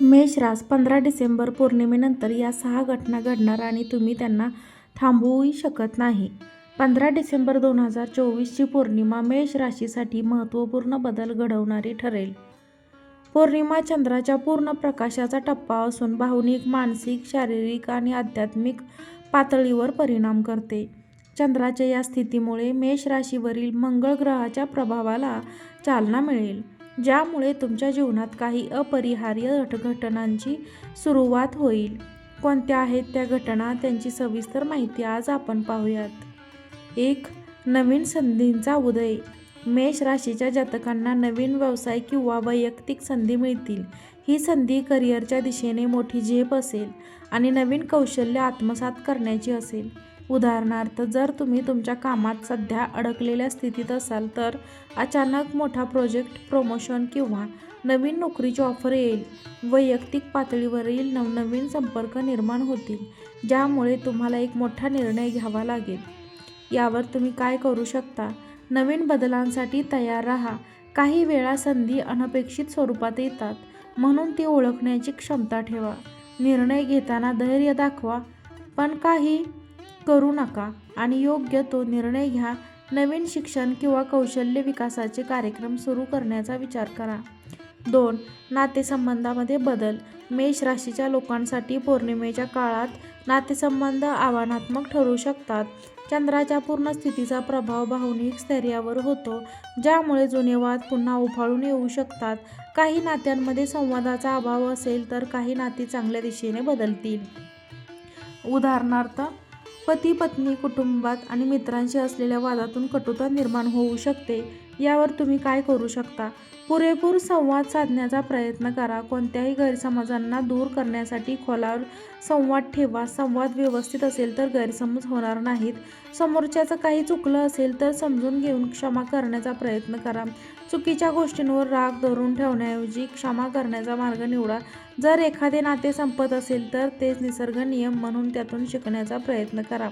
मेषरास पंधरा डिसेंबर पौर्णिमेनंतर या सहा घटना घडणार आणि तुम्ही त्यांना थांबवूही शकत नाही. पंधरा डिसेंबर दोन हजार चोवीसची पौर्णिमा मेष राशीसाठी महत्त्वपूर्ण बदल घडवणारी ठरेल. पौर्णिमा चंद्राच्या पूर्ण प्रकाशाचा टप्पा असून भावनिक मानसिक शारीरिक आणि आध्यात्मिक पातळीवर परिणाम करते. चंद्राच्या या स्थितीमुळे मेष राशीवरील मंगळ ग्रहाच्या प्रभावाला चालना मिळेल. ज्यामुळे तुमच्या जीवनात काही अपरिहार्य घट घटनांची सुरुवात होईल. कोणत्या आहेत त्या घटना त्यांची सविस्तर माहिती आज आपण पाहूयात. एक नवीन संधींचा उदय. मेष राशीच्या जातकांना नवीन व्यवसाय किंवा वैयक्तिक संधी मिळतील. ही संधी करिअरच्या दिशेने मोठी झेप असेल आणि नवीन कौशल्य आत्मसात करण्याची असेल. उदाहरणार्थ जर तुम्ही तुमच्या कामात सध्या अडकलेल्या स्थितीत असाल तर अचानक मोठा प्रोजेक्ट प्रमोशन किंवा नवीन नोकरीची ऑफर येईल. वैयक्तिक पातळीवरील नवनवीन संपर्क निर्माण होतील ज्यामुळे तुम्हाला एक मोठा निर्णय घ्यावा लागेल. यावर तुम्ही काय करू शकता? नवीन बदलांसाठी तयार राहा. काही वेळा संधी अनपेक्षित स्वरूपात येतात म्हणून ती ओळखण्याची क्षमता ठेवा. निर्णय घेताना धैर्य दाखवा. पण काही करू नका आणि योग्य तो निर्णय घ्या. नवीन शिक्षण किंवा कौशल्य विकासाचे कार्यक्रम सुरू करण्याचा विचार करा. दोन नातेसंबंधामध्ये बदल. मेष राशीच्या लोकांसाठी पौर्णिमेच्या काळात नातेसंबंध आव्हानात्मक ठरू शकतात. चंद्राच्या पूर्ण स्थितीचा प्रभाव भावनिक स्थैर्यावर होतो ज्यामुळे जुने वाद पुन्हा उफाळून येऊ शकतात. काही नात्यांमध्ये संवादाचा अभाव असेल तर काही नाती चांगल्या दिशेने बदलतील. उदाहरणार्थ पती पत्नी कुटुंबात आणि मित्रांशी असलेल्या वादातून कटुता निर्माण होऊ शकते. यावर तुम्ही काय करू शकता? पुरेपूर संवाद साधण्याचा प्रयत्न करा. कोणत्याही गैरसमजांना दूर करण्यासाठी खोलावर संवाद ठेवा. संवाद व्यवस्थित असेल तर गैरसमज होणार नाहीत. समोरच्याचं काही चुकलं असेल तर समजून घेऊन क्षमा करण्याचा प्रयत्न करा. चुकीच्या गोष्टींवर राग धरून ठेवण्याऐवजी क्षमा करण्याचा मार्ग निवडा. जर एखादे नाते संपत असेल तर तेच निसर्ग नियम म्हणून त्यातून शिकण्याचा प्रयत्न करा.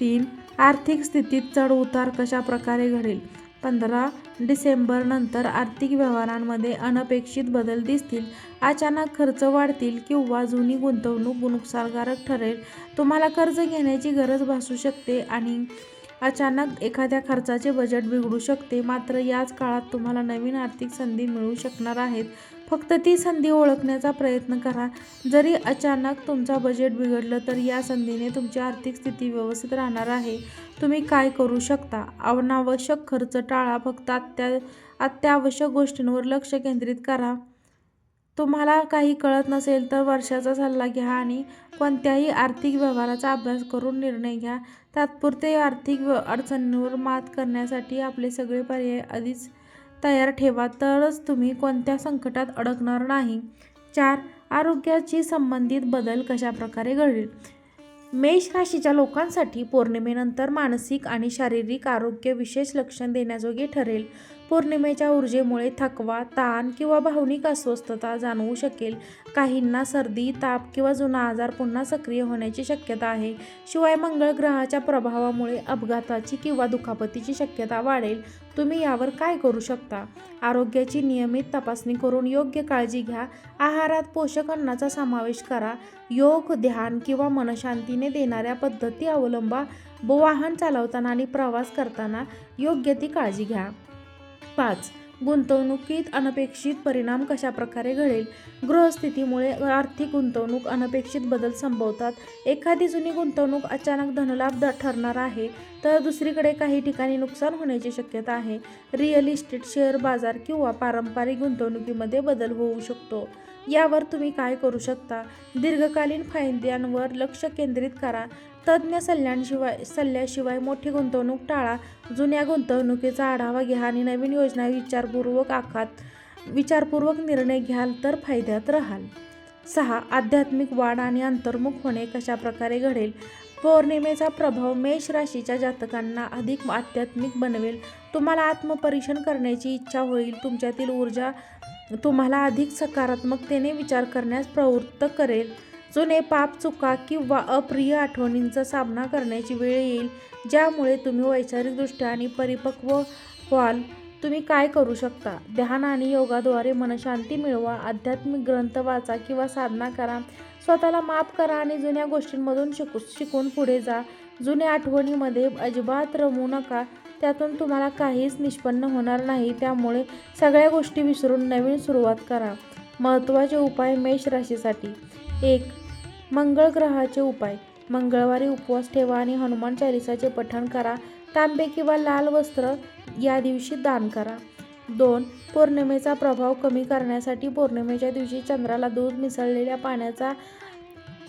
तीन आर्थिक स्थितीत चढ उतार कशा प्रकारे घडेल? पंधरा डिसेंबर नंतर आर्थिक व्यवहारांमध्ये अनपेक्षित बदल दिसतील अचानक खर्च वाढतील किंवा जुनी गुंतवणूक नुकसानकारक ठरेल. तुम्हाला कर्ज घेण्याची गरज भासू शकते आणि अचानक एखाद्या खर्चाचे बजेट बिघडू शकते. मात्र याच काळात तुम्हाला नवीन आर्थिक संधी मिळू शकणार आहेत. फक्त ती संधी ओळखण्याचा प्रयत्न करा. जरी अचानक तुमचा बजेट बिघडलं तर या संधीने तुमची आर्थिक स्थिती व्यवस्थित राहणार आहे. तुम्ही काय करू शकता? अनावश्यक खर्च टाळा. फक्त अत्या अत्यावश्यक गोष्टींवर लक्ष केंद्रित करा. तुम्हाला काही कळत नसेल तर वर्षाचा सल्ला घ्या आणि कोणत्याही आर्थिक व्यवहाराचा अभ्यास करून निर्णय घ्या. तात्पुरते आर्थिक व्य अडचणींवर मात करण्यासाठी आपले सगळे पर्याय आधीच तयार ठेवा. तरच तुम्ही कोणत्या संकटात अडकणार नाही. चार आरोग्याशी संबंधित बदल कशाप्रकारे घडेल? मेष राशीच्या लोकांसाठी पौर्णिमेनंतर मानसिक आणि शारीरिक आरोग्य विशेष लक्षण देण्याजोगे ठरेल. पौर्णिमेच्या ऊर्जेमुळे थकवा ताण किंवा भावनिक अस्वस्थता जाणवू शकेल. काहींना सर्दी ताप किंवा जुना आजार पुन्हा सक्रिय होण्याची शक्यता आहे. शिवाय मंगळ ग्रहाच्या प्रभावामुळे अपघाताची किंवा दुखापतीची शक्यता वाढेल. तुम्ही यावर काय करू शकता? आरोग्याची नियमित तपासणी करून योग्य काळजी घ्या. आहारात पोषक अन्नाचा समावेश करा. योग ध्यान किंवा मनशांतीने देणाऱ्या पद्धती अवलंबा. वाहन चालवताना आणि प्रवास करताना योग्य ती काळजी घ्या. पाच. गुंतवणुकीत अनपेक्षित परिणाम कशाप्रकारे घडेल? गृहस्थितीमुळे आर्थिक गुंतवणूक अनपेक्षित बदल संभवतात. एखादी जुनी गुंतवणूक अचानक धनलाभ द- ठरणार आहे. तर दुसरीकडे काही ठिकाणी नुकसान होण्याची शक्यता आहे. रिअल इस्टेट शेअर बाजार किंवा पारंपरिक गुंतवणुकीमध्ये बदल होऊ शकतो. यावर तुम्ही काय करू शकता? दीर्घकालीन फायद्यांवर लक्ष केंद्रित करा. तज्ज्ञ सल्ल्यांशिवाय सल्ल्याशिवाय मोठी गुंतवणूक टाळा. जुन्या गुंतवणुकीचा आढावा घ्या आणि नवीन योजना विचारपूर्वक आखात विचारपूर्वक निर्णय घ्याल तर फायद्यात राहाल. सहा. आध्यात्मिक वाढ आणि अंतर्मुख होणे कशाप्रकारे घडेल? पौर्णिमेचा प्रभाव मेष राशीच्या जातकांना अधिक आध्यात्मिक बनवेल. तुम्हाला आत्मपरीक्षण करण्याची इच्छा होईल. तुमच्यातील ऊर्जा तुम्हाला अधिक सकारात्मकतेने विचार करण्यास प्रवृत्त करेल. जुने पाप चुका किंवा अप्रिय आठवणींचा सामना करण्याची वेळ येईल ज्यामुळे तुम्ही वैचारिकदृष्ट्या आणि परिपक्व व्हाल. तुम्ही काय करू शकता? ध्यान आणि योगाद्वारे मनशांती मिळवा आध्यात्मिक ग्रंथ वाचा किंवा साधना करा. स्वतःला माफ करा आणि जुन्या गोष्टींमधून शिकू शिकून पुढे जा. जुन्या आठवणीमध्ये अजिबात रमू नका. त्यातून तुम्हाला काहीच निष्पन्न होणार नाही. त्यामुळे सगळ्या गोष्टी विसरून नवीन सुरुवात करा. महत्त्वाचे उपाय मेष राशीसाठी. एक मंगळ ग्रहाचे उपाय. मंगळवारी उपवास ठेवा आणि हनुमान चालिसाचे पठण करा. तांबे किंवा लाल वस्त्र या दिवशी दान करा. दोन पौर्णिमेचा प्रभाव कमी करण्यासाठी पौर्णिमेच्या दिवशी चंद्राला दूध मिसळलेल्या पाण्याचा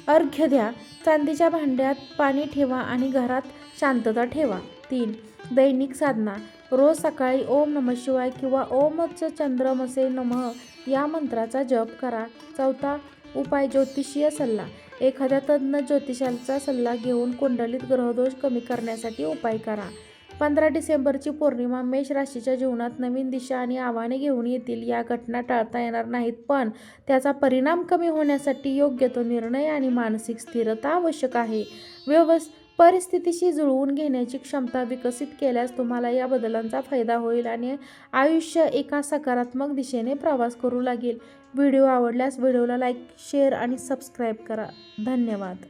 अर्घ्य द्या. चांदीच्या भांड्यात पाणी ठेवा आणि घरात शांतता ठेवा. तीन दैनिक साधना. रोज सकाळी ओम नम शिवाय किंवा ओमच चंद्रमसे नमः या मंत्राचा जप करा. चौथा उपाय ज्योतिषीय सल्ला. एखाद्या तज्ज्ञ ज्योतिषाचा सल्ला घेऊन कुंडलीत ग्रहदोष कमी करण्यासाठी उपाय करा. पंधरा डिसेंबरची पौर्णिमा मेष राशीच्या जीवनात नवीन दिशा आणि आव्हाने घेऊन येतील. या घटना टाळता येणार नाहीत पण त्याचा परिणाम कमी होण्यासाठी योग्य तो निर्णय आणि मानसिक स्थिरता आवश्यक आहे. व्यवस् परिस्थितीशी जुळवून घेण्याची क्षमता विकसित केल्यास तुम्हाला या बदलांचा फायदा होईल आणि आयुष्य एका सकारात्मक दिशेने प्रवास करू लागेल. व्हिडिओ आवडल्यास व्हिडिओला लाईक शेअर आणि सबस्क्राईब करा. धन्यवाद.